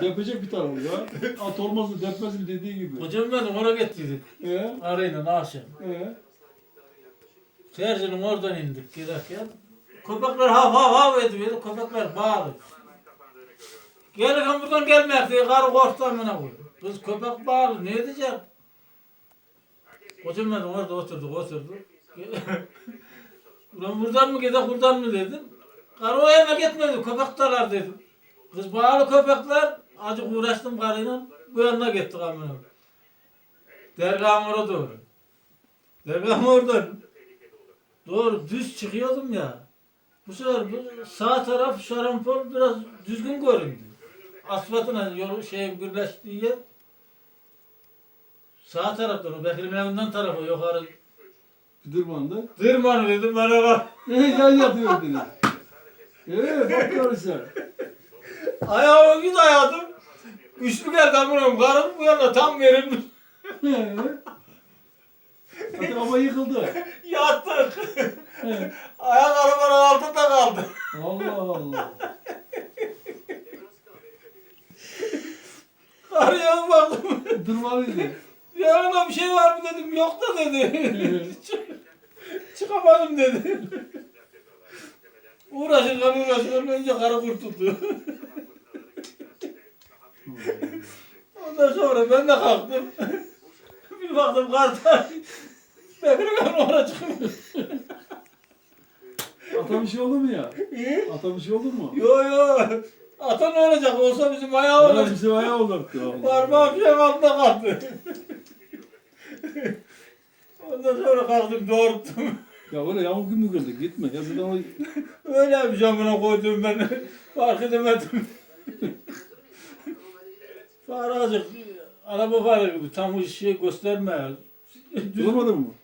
Depecek bir tarafı ya. At olmaz mı depmez mi dediği gibi. Hocam ben oraya getirdik. Ee, Arayla akşam. ee. Tercih'in oradan indik giderken. Köpekler hav hav hav ediyor. Köpekler bağırıyor. Gelirken buradan gelmek diye karı korktu amına koydu. Kız köpek bağırıyor. Ne edecek? Hocam ben orada oturduk oturduk. Ulan buradan mı gidelim buradan mı dedim. Karı o eve gitmedi. Köpekteler dedim. Kız bağlı köpekler. Acık uğraştım karıyla. Bu yanına gittik amına. oraya doğru. Dergahın oradan. Doğru düz çıkıyordum ya. Bu sefer bu sağ taraf şarampol biraz düzgün göründü. Asfaltına yol şey birleştiği yer. Sağ taraftan o Bekir'in evinden tarafa yukarı. Dırmandı. Tırmanı dedim bana bak. Yan yatıyor dediniz. Evet bak görürsen. Ayağımı bir dayadım. Güçlü geldi amınım. Karım bu yana tam verilmiş. Ee, Zaten ama yıkıldı. Yattık. Ayak arabanın altında kaldı. Allah Allah. Karıya baktım. Dırmalıydı. Yanında bir şey var mı dedim. Yok da dedi. Çıkamadım dedi. Uğraşırken uğraşırken önce karı kurtuldu. Ondan sonra ben de kalktım. bir baktım karta. Bekir'in oraya çıkmış. Ata bir şey oldu mu ya? Ata bir şey oldu mu? Yo yo. Ata ne olacak? Olsa bizim ayağı Ya olacak. bizim ayağı olurdu. Parmağım şey altında kaldı. Ondan sonra kalktım doğrulttum. Ya öyle yamuk gibi kırdı. Gitme. Ya zaten o Öyle bir camına koydum ben. Fark edemedim. Fare azıcık. Araba gibi tam şey gösterme. Düz, Bulamadın mı?